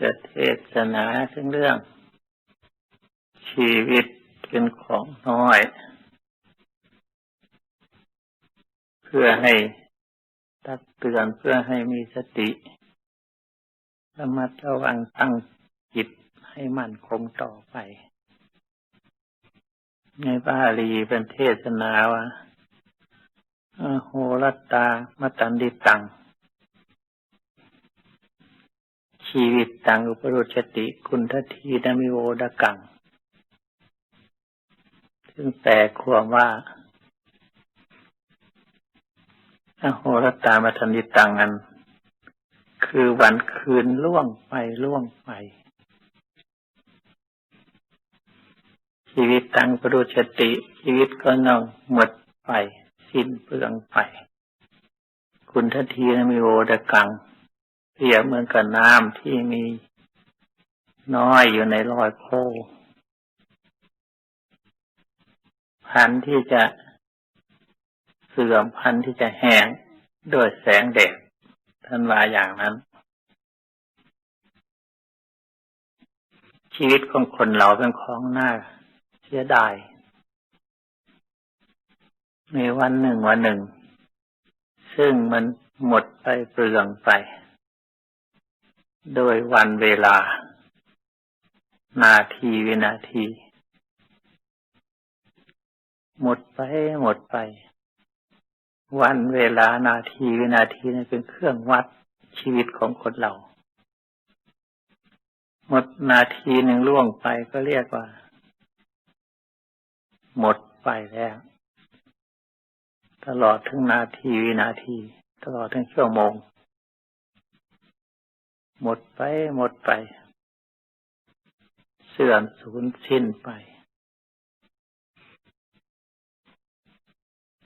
จะเทศนาถึงเรื่อง ชีวิตเป็นของน้อย เพื่อให้ตักเตือนเพื่อให้มีสติระมัดระวังตั้งจิตให้มั่นคงต่อไป ในบาลีเป็นเทศนาว่าโหรัตตา มตันดิตัง ชีวิตตังอุปรุชติคุณทัทีนมิโวดกัง ซึ่งแปลความว่าอโหรตามทันิตังนั้นคือวันคืนล่วงไปล่วงไป ชีวิตตังปรุชติ ชีวิตก็นองหมดไป สิ้นเปลืองไป คุณทัทีนมิโวดกัง เปรียบเหมือนกับน้ำที่มีน้อยอยู่ในรอยโคพันที่จะเสื่อมพันที่จะแห้งด้วยแสงแดดท่านว่าอย่างนั้น ชีวิตของคนเราเป็นของน่าเสียดายในวันหนึ่งวันหนึ่ง ซึ่งมันหมดไปเปลืองไป โดยวันเวลา นาทีวินาที หมดไปหมดไป วันเวลานาทีวินาทีนี่เป็นเครื่องวัดชีวิตของคนเรา หมดนาทีหนึ่งล่วงไปก็เรียกว่า หมดไปแล้ว ตลอดทั้งนาทีวินาที ตลอดทั้งชั่วโมง หมดไปหมดไป เสื่อมสูญสิ้นไป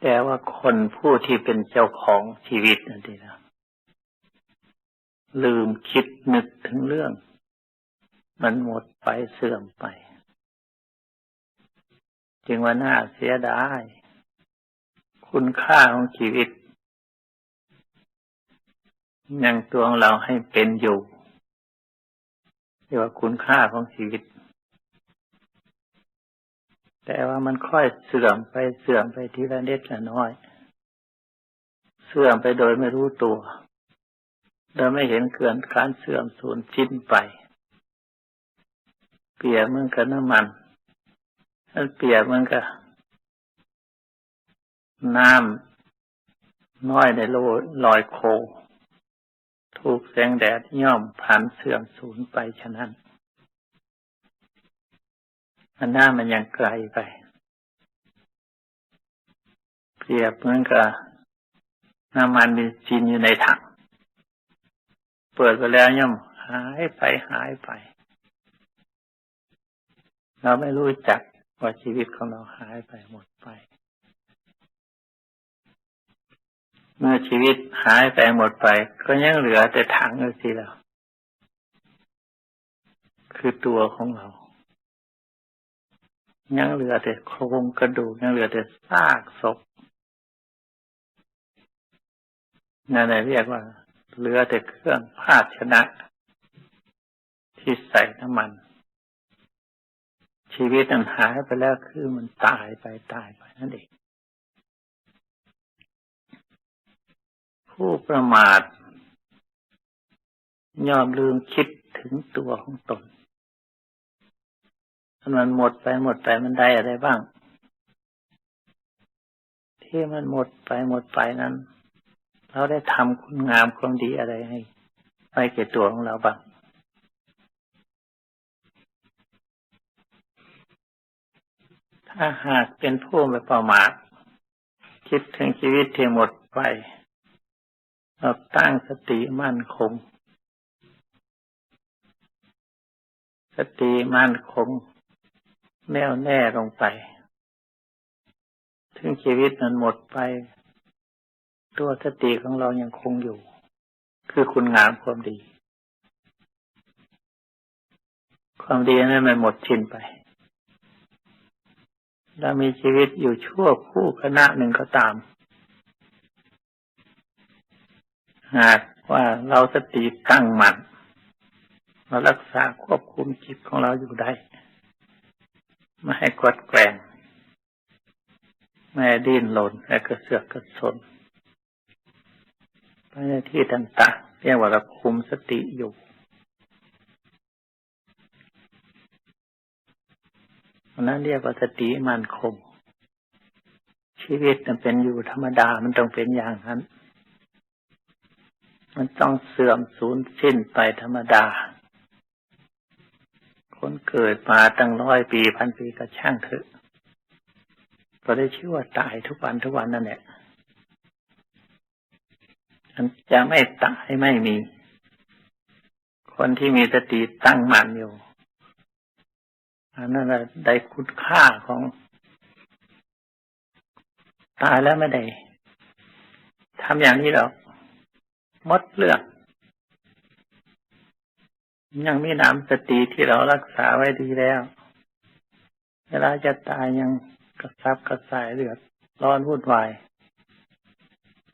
แต่ว่าคนผู้ที่เป็นเจ้าของชีวิตนั่นเองนะลืมคิดนึกถึงเรื่อง มันหมดไปเสื่อมไป จึงว่าน่าเสียดาย คุณค่าของชีวิต ยังตัวของเราให้เป็นอยู่เรียกว่าคุณค่าของชีวิต แต่ว่ามันค่อยเสื่อมไปเสื่อมไปทีละเล็กละน้อย เสื่อมไปโดยไม่รู้ตัวโดยไม่เห็นเกินการเสื่อมสูญสิ้นไป เปียบเหมือนกับน้ำมันมันเปียบเหมือนกับน้ำน้อยในโลลอยโค ถูกแสงแดดย่อมผันเสื่อมสูญไปฉะนั้นมันหน้ามันยังไกลไป เปรียบเหมือนกับน้ำมันมีจีนอยู่ในถัง เปิดไปแล้วย่อมหายไปหายไป เราไม่รู้จักว่าชีวิตของเราหายไปหมดไป เมื่อชีวิตหายไปหมดไป ก็ยังเหลือแต่ถังอยู่สิแล้วคือตัวของเรา ยังเหลือแต่โครงกระดูกยังเหลือแต่ซากศพนั่นเรียกว่า เหลือแต่เครื่องภาชนะ ที่ใส่น้ำมัน ชีวิตมันหายไปแล้วคือมันตายไปตายไปนั่นเอง ผู้ประมาทยอมลืมคิดถึงตัวของตนมันหมดไปหมดไปมันได้อะไรบ้าง ที่มันหมดไปหมดไปนั้น เราได้ทำคุณงามความดีอะไรให้ไปแก่ตัวของเราบ้างถ้าหากเป็นผู้ไม่ประมาทคิดถึงชีวิตที่หมดไป เราตั้งสติมั่นคง สติมั่นคง แน่วแน่ลงไป ถึงชีวิตมันหมดไป ตัวสติของเรายังคงอยู่ คือคุณงามความดี ความดีนั้นมันหมดชิ้นไปเรามีชีวิตอยู่ชั่วคู่คณะหนึ่งก็ตาม หากว่าเราสติตั้งมั่นเรารักษาควบคุมจิตของเราอยู่ได้ ไม่ให้กดแกงไม่ให้ดิ้นหล่นและกระเสือกกระสนไปในที่ต่างๆเรียกว่าเราคุมสติอยู่นนั้นเรียกว่าสติมันคงชีวิตมันเป็นอยู่ธรรมดามันต้องเป็นอย่างนั้น มันต้องเสื่อมสูญสิ้นไปธรรมดา คนเกิดมาตั้งร้อยปีพันปีก็ช่างเถอะก็ได้ชื่อว่าตายทุกวันทุกวันนั่นแหละมันจะไม่ตายไม่มี คนที่มีสติตั้งมั่นอยู่อันนั้นได้คุณค่าของ ตายแล้วไม่ได้ทำอย่างนี้หรอก มดเลือก ยังมีน้ำสติที่เรารักษาไว้ดีแล้ว เวลาจะตายยังกระซับกระสายเลือดร้อนวุ่นวาย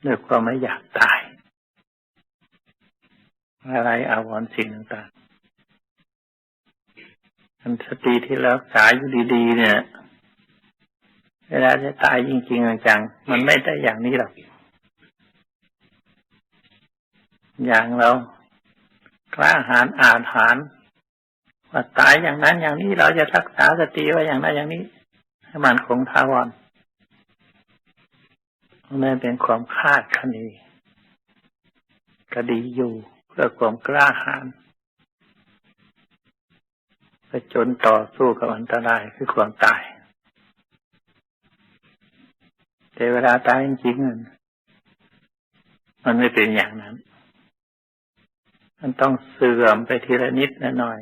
เลือกความไม่อยากตาย อะไรอาวรณ์สิ่งต่างๆอันสติที่รักษาอยู่ดีๆ เนี่ย เวลาจะตายจริงๆจังมันไม่ได้อย่างนี้หรอก อย่างเรากล้าหาญอาจหารว่าตายอย่างนั้นอย่างนี้เราจะรักษาสติไว้อย่างนั้นอย่างนี้ให้มันคงทาวรนั่นเป็นความคาดคะเนก็ดีอยู่เพื่อความกล้าหาญไปจนต่อสู้กับอันตรายคือความตาย แต่เวลาตายจริงๆมันไม่เป็นอย่างนั้น มันต้องเสื่อมไปทีละนิดละหน่อย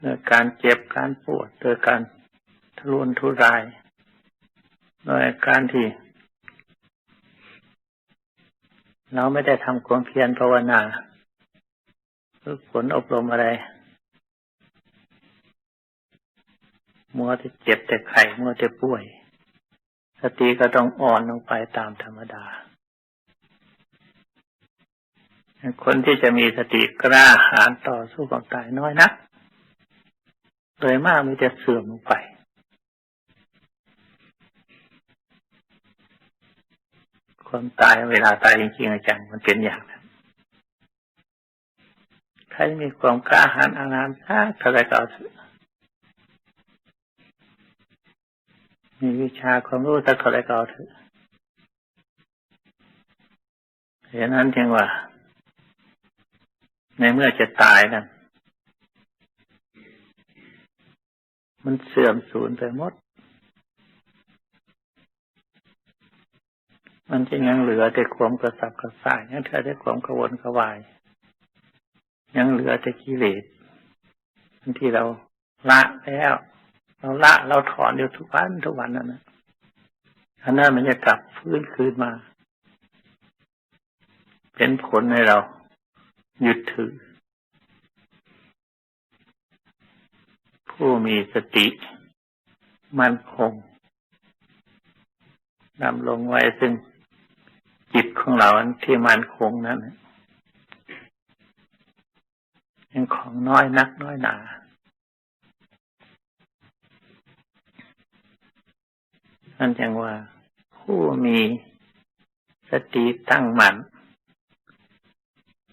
โดยการเจ็บการปวดโดยการทะลุนทุรายโดยการที่เราไม่ได้ทำความเพียรภาวนาฝึกฝนอบรมอะไร มัวแต่เจ็บแต่ไข้มัวแต่ป่วย สติก็ต้องอ่อนลงไปตามธรรมดา คนที่จะมีสติกล้าหาญต่อสู้กับตายน้อยนัก โดยมากมันจะเสื่อมลงไป ความตายเวลาตายจริงๆอาจังมันเป็นอย่างนั้นใครมีความกล้าหาญอานามสักเท่าไรก็เอามีวิชาความรู้สักเท่าไรก็เอาเถอะเหตุนั้นจึงว่า ในเมื่อจะตายนั้น มันเสื่อมสูญไปหมด มันจะยังเหลือแต่ความกระสับกระส่ายยังเหลือแต่ความกระวนกระวาย ยังเหลือแต่กิเลสที่เราละแล้ว เราละเราถอนอยู่ทุกวันทุกวันนั่นนะอันนั้นมันจะกลับฟื้นคืนมา เป็นผลให้เรา ยึดถือ ผู้มีสติมั่นคงนำลงไว้ซึ่งจิตของเราที่มั่นคงนั้นยังของน้อยนักน้อยหนานั่นจังว่าผู้มีสติตั้งมั่น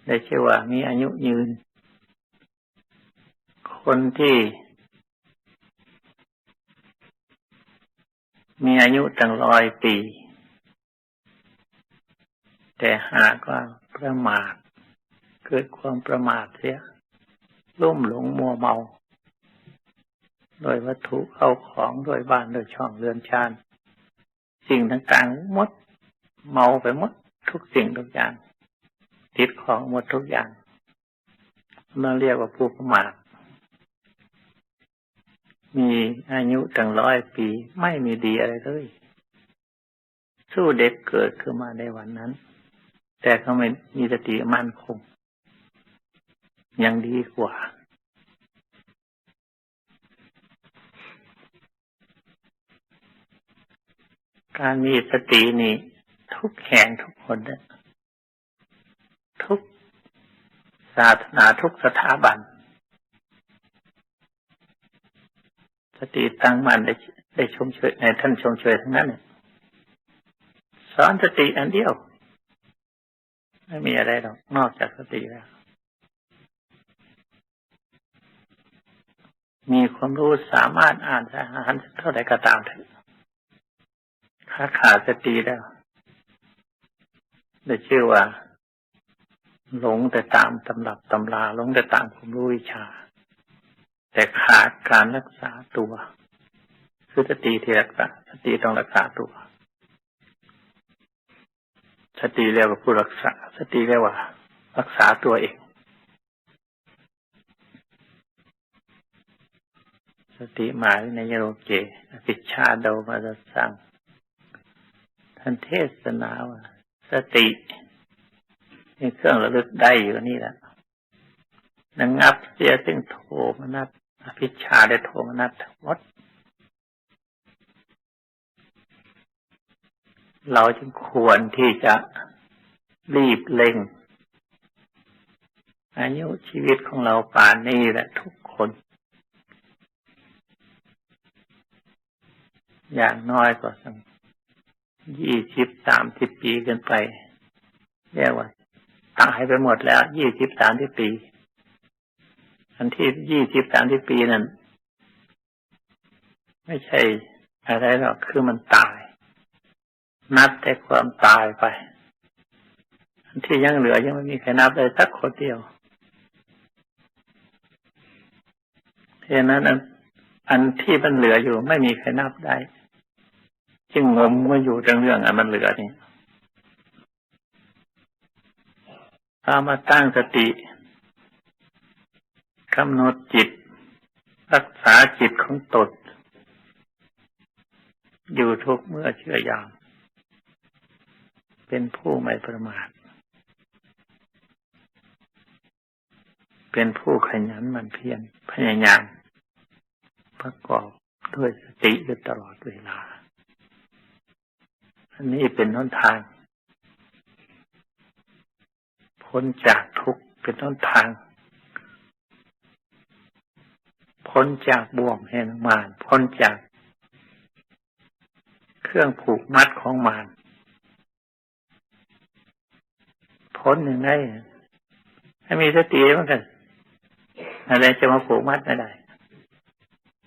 ได้ชื่อว่ามีอายุยืน คนที่มีอายุตั้งร้อยปี แต่หากว่าประมาท เกิดความประมาทเสียลุ่มหลงมัวเมา โดยวัตถุเข้าของโดยบ้านโดยช่องเรือนชาน สิ่งต่างๆหมด เมาไปหมดทุกสิ่งทุกอย่าง ติดของหมดทุกอย่างเราเรียกว่าผู้ประมาทมีอายุตั้งร้อยปีไม่มีดีอะไรเลย สู้เด็กเกิดขึ้นมาในวันนั้น แต่เขาไม่มีสติมั่นคง ยังดีกว่า การมีสตินี่ทุกแห่งทุกคนทุก ศาสนาทุกสถาบัน สติตั้งมั่นได้ได้ชมเชยในท่านชมเชยทั้งนั้นเนี่ยสอนสติอันเดียว ไม่มีอะไรหรอกนอกจากสติแล้ว มีความรู้สามารถอ่านอาหารเท่าไหร่ก็ตามเถอะถ้าขาดสติแล้วได้ชื่อว่า หลงแต่ตามตำรับตำราหลงแต่ตามความรู้วิชา แต่ขาดการรักษาตัวคือสติที่รักษาสติต้องรักษาตัว สติเรียกว่าผู้รักษา สติเรียกว่า รักษาตัวเอง สติหมายในยโรเกอภิชาโดมาสังท่านเทศนาว่าสติ ในเครื่องระลึกได้อยู่นี่แหละนังงับเสียซึ่งโทมนัสอภิชาได้โทมนัสทั้งหมด เราจึงควรที่จะรีบเร่ง อายุชีวิตของเราป่านนี้แหละทุกคน อย่างน้อยก็สักยี่สิบสามสิบปีเกินไป เรียกว่า ตายไปหมดแล้วยี่สิบสามสิบปี อันที่ยี่สิบสามสิบปีนั้น ไม่ใช่อะไรหรอกคือมันตาย นับแต่ความตายไป อันที่ยังเหลือยังไม่มีใครนับเลยสักคนเดียวเพราะนั้นอันอันที่มันเหลืออยู่ไม่มีใครนับได้ จึงงมก็อยู่เรื่องเรื่องอันมันเหลือนี่ เอามาตั้งสติกำหนดจิต รักษาจิตของตนอยู่ทุกเมื่อเชื่อยามเป็นผู้ไม่ประมาท เป็นผู้ขยันหมันเพียรพยายามประกอบด้วยสติอยู่ตลอดเวลา อันนี้เป็นหนทาง พ้นจากทุกข์เป็นต้นทาง พ้นจากบ่วงแห่งมาร พ้นจาก เครื่องผูกมัดของมาร พ้นยังไงถ้ามีสติเหมันกัน อะไรจะมาผูกมัดไม่ได้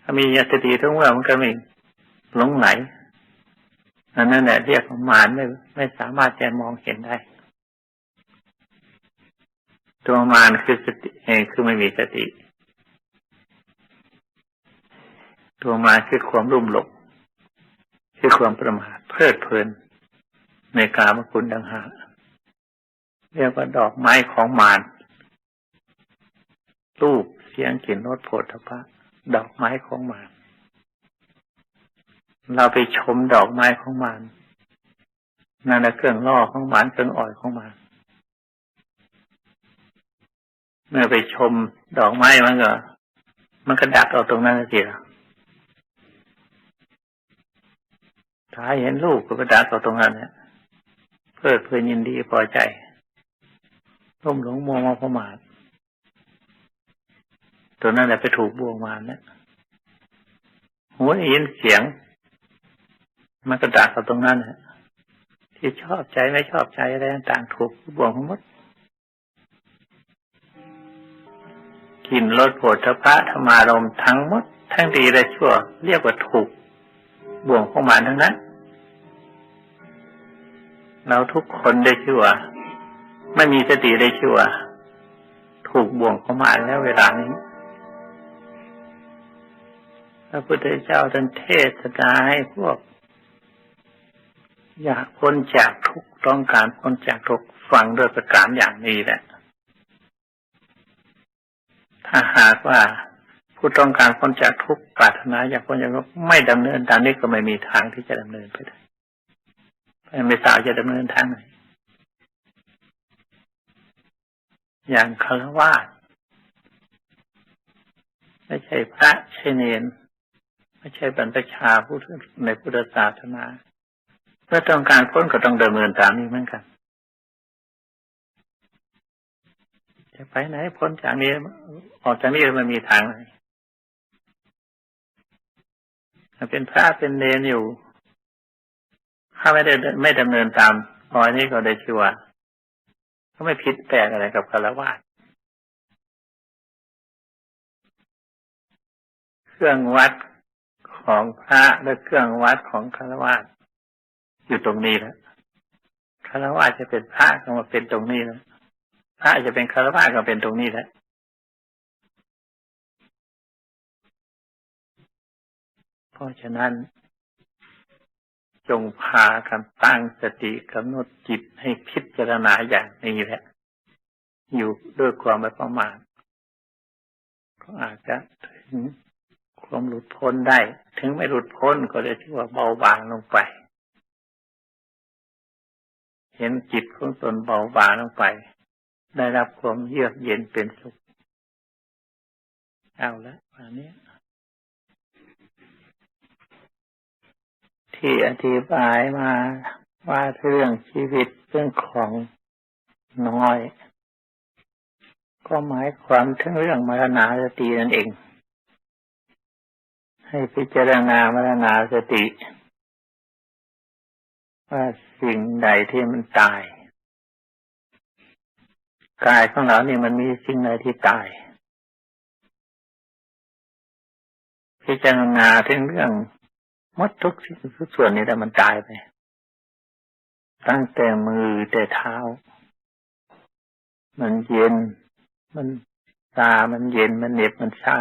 ถ้ามีสติทั้งว่ามันก็ไม่หลงไหลอันนั้นแหละเรียกว่ามารไม่ไม่สามารถจะมองเห็นได้ ตัวมารคือสติเองคือไม่มีสติ ตัวมารคือความรุ่มหลงคือความประมาทเพลิดเพลิน ในกามคุณดังหาเรียกว่าดอกไม้ของมารรูปเสียงกลิ่นรสโผฏฐัพพะดอกไม้ของมารเราไปชมดอกไม้ของมารนั่นแหละเครื่องล่อของมารเครื่องอ่อยของมาร เมื่อไปชมดอกไม้มันก็ มันก็ดักเอาตรงนั้นสิละถ้าเห็นลูกก็ไปดักเอาตรงนั้นเนี่ยเพื่อเพลินยินดีพอใจร่มหลงมัวมาประมาทตัวนั้นแหละไปถูกบ่วงมารเนี่ยหัวยินเสียง มันก็ดักเอาตรงนั้นแหละที่ชอบใจไม่ชอบใจอะไรต่างถูกบ่วงทั้งหมด กินรสโผฏฐพะธรรมารมทั้งหมด ทั้งดีและชั่ว เรียกว่าถูกบ่วงของมารทั้งนั้น เราทุกคนได้ชื่ว ไม่มีสติได้ชื่ว ถูกบ่วงของมารแล้วเวลานี้พระพุทธเจ้าท่านเทศนาให้พวก อยากพ้นจากทุกต้องการพ้นจากทุกฟังด้วยประการอย่างนี้แหละ ถ้าหากว่าผู้ต้องการพ้นจากทุกข์ปรารถนาอยากพ้นจากทุกข์ไม่ดำเนินตามนี้ก็ไม่มีทางที่จะดำเนินไปได้ไม่สาวจะดำเนินทางไหนอย่างคารวะไม่ใช่พระใช่เนนไม่ใช่บรรพชาผู้ในพุทธศาสนาเมื่อต้องการพ้นก็ต้องดำเนินตามนี้เหมือนกัน จะไปไหนพ้นจากนี้ออกจากนี้มันมีทางไหนเป็นพระเป็นเนนอยู่ ถ้าไม่ได้ไม่ดำเนินตามรอยนี้ก็ได้ชื่อว่าก็ไม่ผิดแปลกอะไรกับคารวะเครื่องวัดของพระและเครื่องวัดของคารวะอยู่ตรงนี้แล้วคารวะจะเป็นพระก็มาเป็นตรงนี้แล้ว พระจะเป็นคารวะก็เป็นตรงนี้แหล้วเพราะฉะนั้น จงพากันตั้งสติกำหนดจิตให้พิจารณาอย่างนี้แหละ อยู่ด้วยความไม่ประมาทก็อาจจะถึงความหลุดพ้นได้ ถึงไม่หลุดพ้นก็เลยชื่อว่าเบาบางลงไป เห็นจิตของตนเบาบางลงไป ได้รับความเยือกเย็นเป็นสุข เอาละวันนี้ ที่อธิบายมาว่าเรื่องชีวิตเรื่องของน้อย ก็หมายความถึงเรื่องมรณาสตินั่นเอง ให้พิจารณามรณาสติ ว่าสิ่งใดที่มันตาย กายของเราเนี่ยมันมีสิ่งใดที่ตาย พิจารณาถึงเรื่องมดทุกสิ่งทุกส่วนนี้แต่มันตายไป ตั้งแต่มือแต่เท้า มันเย็น มันตา มันเย็น มันเหน็บ มันชา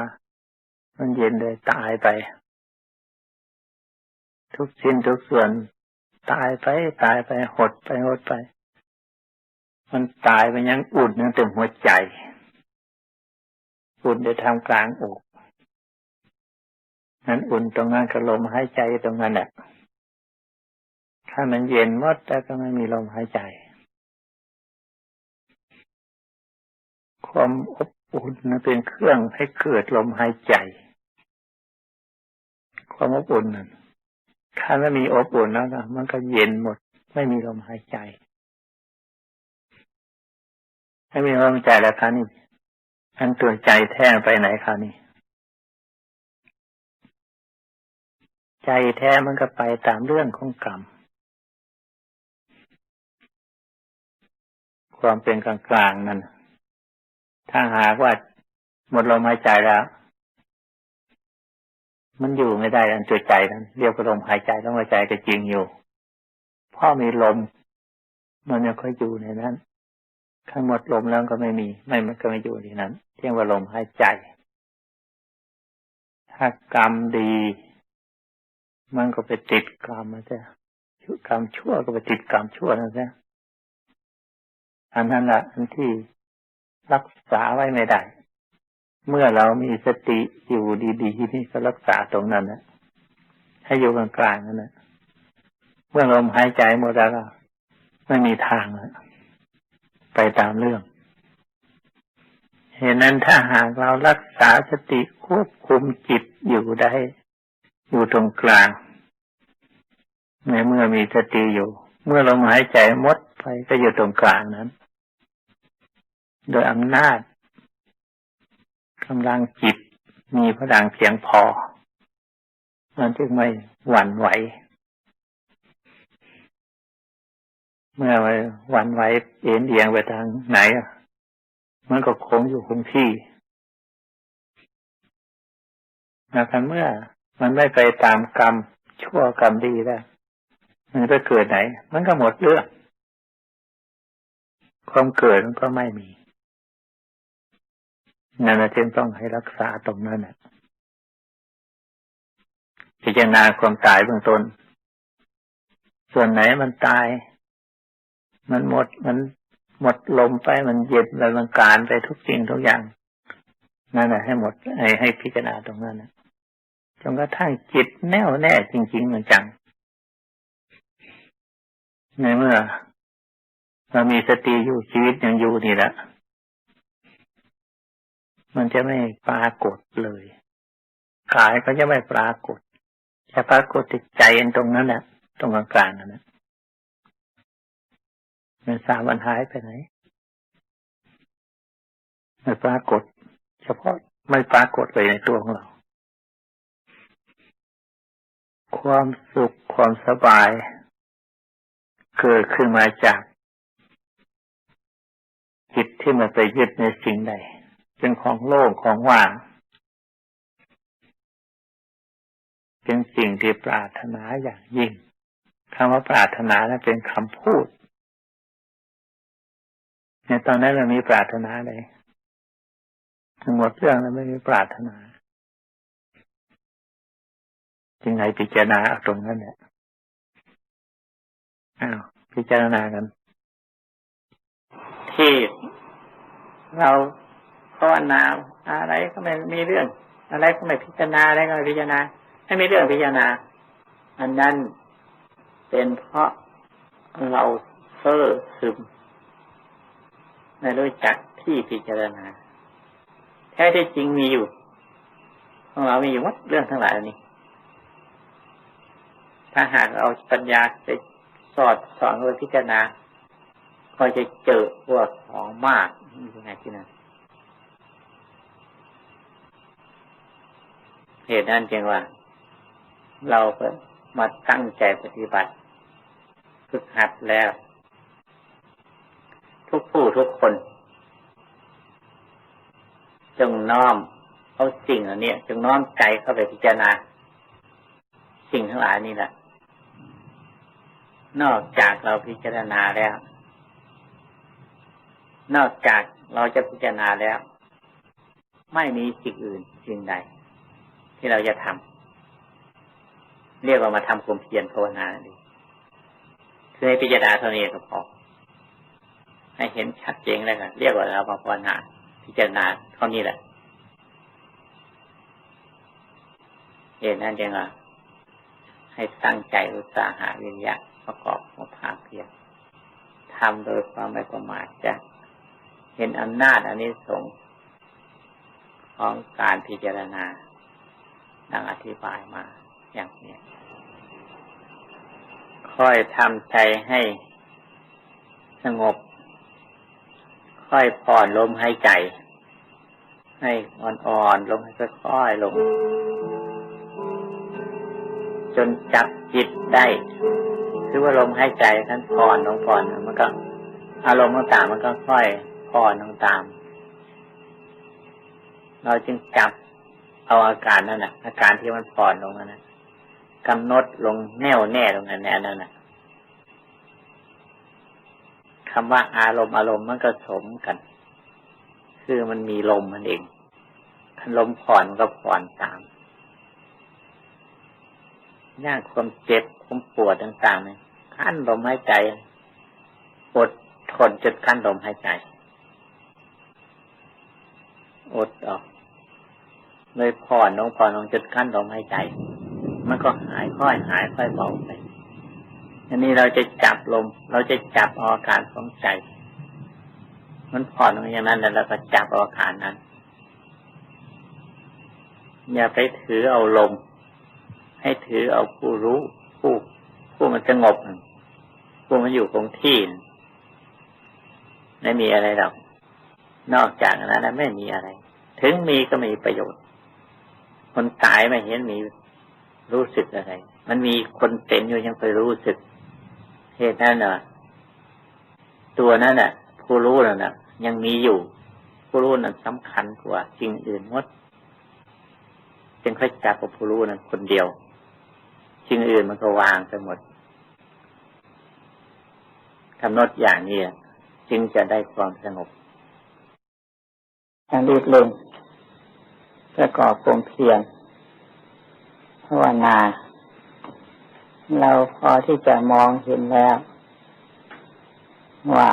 มันเย็นเลยตายไป ทุกสิ้นทุกส่วน ตายไป ตายไป หดไป หดไป มันตายไปยังอุ่นยังเต็มหัวใจ อุ่นได้ทำกลางอกนั้นอุ่นตรงนั้นก็ลมหายใจตรงนั้นแหละถ้ามันเย็นมดแต่ก็ไม่มีลมหายใจ ความอบอุ่นนั้นเป็นเครื่องให้เกิดลมหายใจ ความอบอุ่นนั้นถ้าไม่มีอบอุ่นแล้วนะมันก็เย็นหมด ไม่มีลมหายใจ ไม่มีลมหายใจแล้วครับนี่อันตัวใจแท้ไปไหนครับนี่ใจแท้มันก็ไปตามเรื่องของกรรม ความเป็นกลางกลางนั้น ถ้าหากว่าหมดลมหายใจแล้ว มันอยู่ไม่ได้อันตัวใจนั้นเรียกว่าลมหายใจลมหายใจก็จริงอยู่พ่อมีลม มันยังค่อยอยู่ในนั้น ข้างหมดลมแล้วก็ไม่มี ไม่มันก็ไม่อยู่ในนั้นเรียกว่าลมหายใจ ถ้ากรรมดี มันก็ไปติดกรรมมาใช่กรรมชั่วก็ไปติดกรรมชั่วนะใช่อันนั้นแหละอันที่รักษาไว้ไม่ได้ เมื่อเรามีสติอยู่ดีๆนี่ก็รักษาตรงนั้นนะให้อยู่กลางๆนั่นนะเมื่อลมหายใจหมดแล้วไม่มีทางแล้ว ไปตามเรื่องเหตุนั้นถ้าหากเรารักษาสติควบคุมจิตอยู่ได้ อยู่ตรงกลาง ในเมื่อมีสติอยู่ เมื่อลมหายใจมดไปก็อยู่ตรงกลางนั้น โดยอำนาจกำลังจิตมีพลังเพียงพอ มันจึงไม่หวั่นไหว เมื่อวันไหวเอ็นเอียงไปทางไหนมันก็คงอยู่คงที่นะครับเมื่อมันไม่ไปตามกรรม ชั่วกรรมดีแล้วมันจะเกิดไหน มันก็หมดเรื่องความเกิดมันก็ไม่มีนั่นจึงต้องให้รักษาตรงนั้นนะพิจารณาความตายเบื้องต้น ส่วนไหนมันตาย มันหมดมันหมดลมไปมันเย็นไปมันการไปทุกสิ่งทุกอย่างนั่นแหละให้หมดให้ให้พิจารณาตรงนั้นนะจนกระทั่งจิตแน่วแน่จริงๆเหมือนจังในเมื่อเรามีสติอยู่ชีวิตยังอยู่นี่แหละมันจะไม่ปรากฏเลยกายก็จะไม่ปรากฏจะปรากฏติดใจตรงนั้นแหละตรงกลางๆนั่นแหละ มันสามวันหายไปไหนไม่ปรากฏ เฉพาะไม่ปรากฏเลยในตัวของเรา ความสุขความสบาย เกิดขึ้นมาจากจิตที่มันไปยึดในสิ่งใดเป็นของโล่งของว่างเป็นสิ่งที่ปรารถนาอย่างยิ่งคำว่าปรารถนานั้นเป็นคำพูด ในตอนนั้นเรามีปรารถนาเลยทั้งหมดเรื่องเราไม่มีปรารถนาจึงไงพิจารณาเอาตรงนั้นเนี่ยอ้าวพิจารณากัน ที่เราภาวนาอะไรก็ไม่มีเรื่อง อะไรก็ไม่พิจารณาอะไรก็ไม่พิจารณาไม่มีเรื่องพิจารณา อันนั้นเป็นเพราะเราเซ่อซึม ไม่รู้จักที่พิจารณา แท้ที่จริงมีอยู่ของเรามีอยู่วัดเรื่องทั้งหลายนี้ ถ้าหากเอาปัญญาไปสอดสอนโดยพิจารณาก็จะเจอพวกของมากยังไงที่นั่นเหตุนั้นจึงว่า เราเปิดมาตั้งใจปฏิบัติ ฝึกหัดแล้ว ทุกผู้ทุกคน จงน้อมเอาสิ่งเหล่านี้จงน้อมใจเข้าไปพิจารณา สิ่งทั้งหลายนี่แหละนอกจากเราพิจารณาแล้ว นอกจากเราจะพิจารณาแล้ว ไม่มีสิ่งอื่นสิ่งใด ที่เราจะทำเรียกว่ามาทำความเพียรภาวนาดีคือให้พิจารณาเท่านี้ก็พอ ให้เห็นชัดเจนแล้วกันเรียกว่าเรามาภาวนาพิจารณาเท่านี้แหละเหตุนั้นจึงว่าให้ตั้งใจอุตสาหะวิญญาประกอบของภาคเพียรทำโดยความไม่ประมาทจะเห็นอำนาจอันนี้สงของการพิจารณาดังอธิบายมาอย่างนี้ค่อยทำใจให้สงบ ค่อยผ่อนลมให้ใจ ให้อ่อนๆลงให้ค่อยๆลง จนจับจิตได้คือว่าลมให้ใจท่านผ่อนลงผ่อนมันก็อารมณ์ต่างๆมันก็ค่อยผ่อนลงตาม เราจึงจับเอาอาการนั่นแหะอาการที่มันผ่อนลงนั่นนะกำหนดลงแน่วแน่ลงนั้นแน่นั่นแหะ คำว่าอารมณ์อารมณ์มันก็สมกัน คือมันมีลมมันเองลมผ่อนก็ผ่อนตามย่างความเจ็บความปวดต่างๆเนี่ยขั้นลมหายใจอดทนจนขั้นลมหายใจ อดออกเลยผ่อนลงผ่อนลงจนขั้นลมหายใจ มันก็หายค่อยหายค่อยเบาไป อันนี้เราจะจับลม เราจะจับอาการของใจ มันผ่อนลงอย่างนั้นแล้วเราก็จับอาการนั้น อย่าไปถือเอาลม ให้ถือเอาผู้รู้ ผู้ผู้มันสงบผู้มันอยู่คงที่ไม่มีอะไรหรอก นอกจากนั้นไม่มีอะไร ถึงมีก็มีประโยชน์ คนตายไม่เห็นมีรู้สึกอะไร มันมีคนเป็นอยู่ยังไปรู้สึก เหตุนั้นน่ะตัวนั้นน่ะ ผู้รู้นั่นน่ะยังมีอยู่ ผู้รู้นั้นสำคัญกว่าสิ่งอื่นหมดจึงค่อยจับกับผู้รู้นั้นคนเดียวสิ่งอื่นมันก็วางไปหมดกำหนดอย่างนี้จึงจะได้ความสงบการรีบเร่งประกอบความเพียรภาวนา เราพอที่จะมองเห็นแล้ว ว่า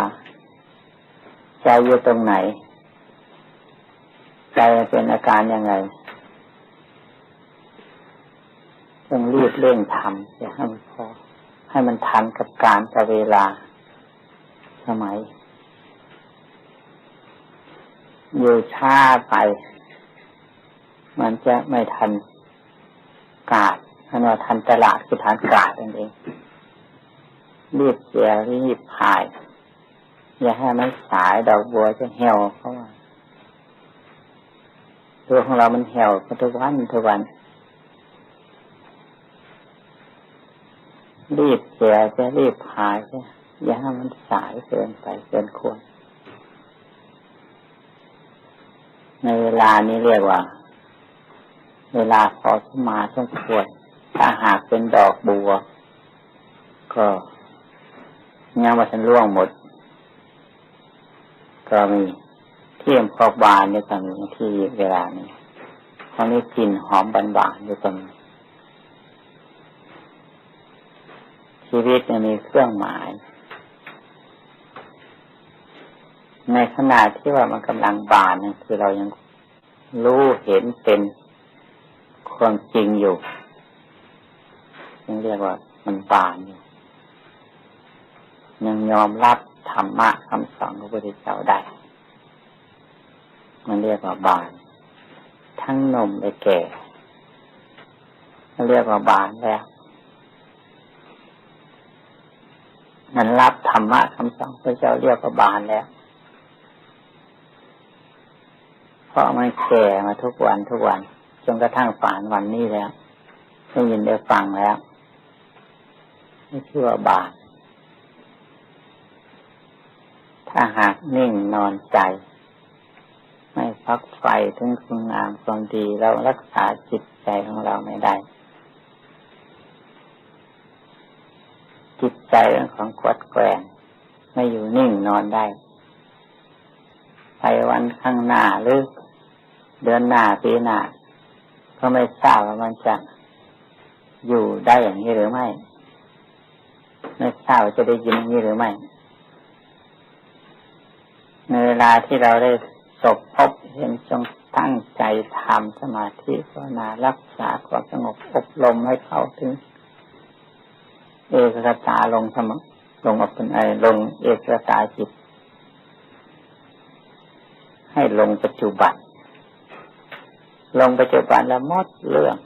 ใจอยู่ตรงไหน ใจเป็นอาการยังไงต้องรีบเร่งทำอย่าให้มันพอให้มันทันกับการกับเวลา สมัย อยู่ช้าไป มันจะไม่ทันกาด อันว่าทันตลาดคือทานกาดนั่นเองรีบเสียรีบพาย อย่าให้มันสายดอกบัวจะเหี่ยวเพราะว่าตัวของเรามันเหี่ยวทุกวันทุกวันรีบเสียจะรีบหายจะอย่าให้มันสายเกินไปเกินควรในเวลานี้เรียกว่า เวลาพอสมมาสมควร ถ้าหากเป็นดอกบัว ก็ยังมาฉันร่วงหมด ก็มีเที่อำเภอบานด้วยกันที่เวลานี้ตอนนี้กลิ่นหอมบานบานด้วยกันชีวิตมีเครื่องหมาย ในขณะที่ว่ามันกำลังบานนั่นคือเรายังรู้เห็นเป็นความจริงอยู่ ยังเรียกว่ามันบานอยู่ยังยอมรับธรรมะคำสอนของพระพุทธเจ้าได้ มันเรียกว่าบาน ทั้งนมและแก่มันเรียกว่าบานแล้วมันรับธรรมะคำสอนพระเจ้าเรียกว่าบานแล้วเพราะมันแก่มาทุกวันทุกวันจนกระทั่งฝานวันนี้แล้วได้ยินได้ฟังแล้ว นี่ชื่อว่าบานถ้าหากนิ่งนอนใจ ไม่พักไฟถึงคุณงามความดีเรารักษาจิตใจของเราไม่ได้ จิตใจเรื่องของกวดแกงไม่อยู่นิ่งนอนได้ ไปวันข้างหน้าหรือเดือนหน้าปีหน้าก็ไม่ทราบว่ามันจะอยู่ได้อย่างนี้หรือไม่ ไม่ทราบว่าจะได้ยินนี้หรือไม่ในเวลาที่เราได้สบพบเห็นจงตั้งใจทำสมาธิภาวนารักษาความสงบอบรมให้เข้าถึง เอกคตาลงสมลงอเป็นไอลงเอกคตาจิต ให้ลงปัจจุบัน ลงปัจจุบันแล้วมดเรื่อง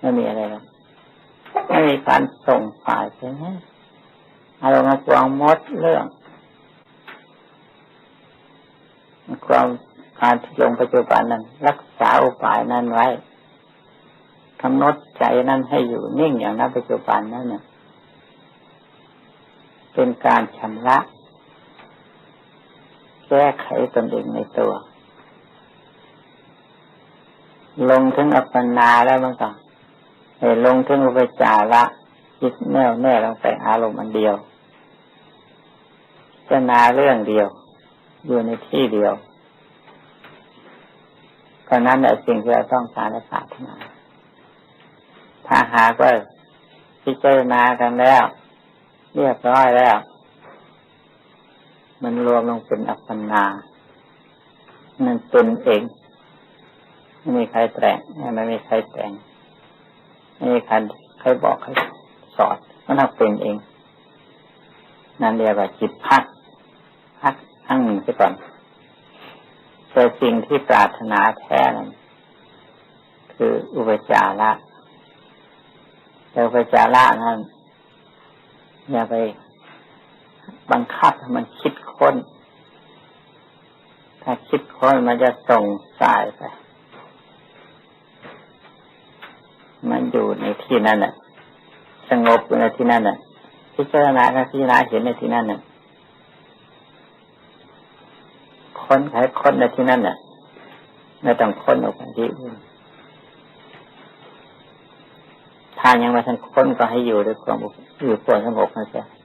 ไม่มีอะไรแล้วไม่มีการส่งฝ่ายไปนะ อารมณ์ความมดเรื่องความการที่ลงปัจจุบันนั้น รักษาอุบายนั้นไว้กำหนดใจนั้นให้อยู่นิ่งอย่างนั้นปัจจุบันนั้นเนี่ยเป็นการชำระ แก้ไขตนเองในตัว ลงถึงอัปปนาแล้วมันก็ลงถึงอุปจาระจิตแน่วแน่ลงไปอารมณ์อันเดียว จะนาเรื่องเดียว อยู่ในที่เดียวก็นั้นแหละสิ่งที่เราต้องการในศาสนาถ้าหากว่าพิจารณากันแล้ว เรียบร้อยแล้ว มันรวมลงเป็นอัปปนามันเป็นเองไม่มีใครแต่งไม่มีใครแต่งไม่มีใครใครบอกใครสอนมันทำเป็นเอง นั่นเรียกว่าจิตพัก พักทั้งหนึ่งไปก่อนแต่สิ่งที่ปรารถนาแท้นั้นคืออุปจาระแต่อุปจาระนั้นอย่าไปบังคับให้มันคิดค้น ถ้าคิดค้นมันจะส่งสายไป มันอยู่ในที่นั่นน่ะสงบในที่นั่นน่ะพิจารณาพิจารณาเห็นในที่นั่นน่ะ ค้นให้ค้นในที่นั่นน่ะไม่ต้องค้นออกไปที่อื่นถ้ายังไม่ทันค้นก็ให้อยู่ด้วยความอยู่ควสงบนะจ๊ะ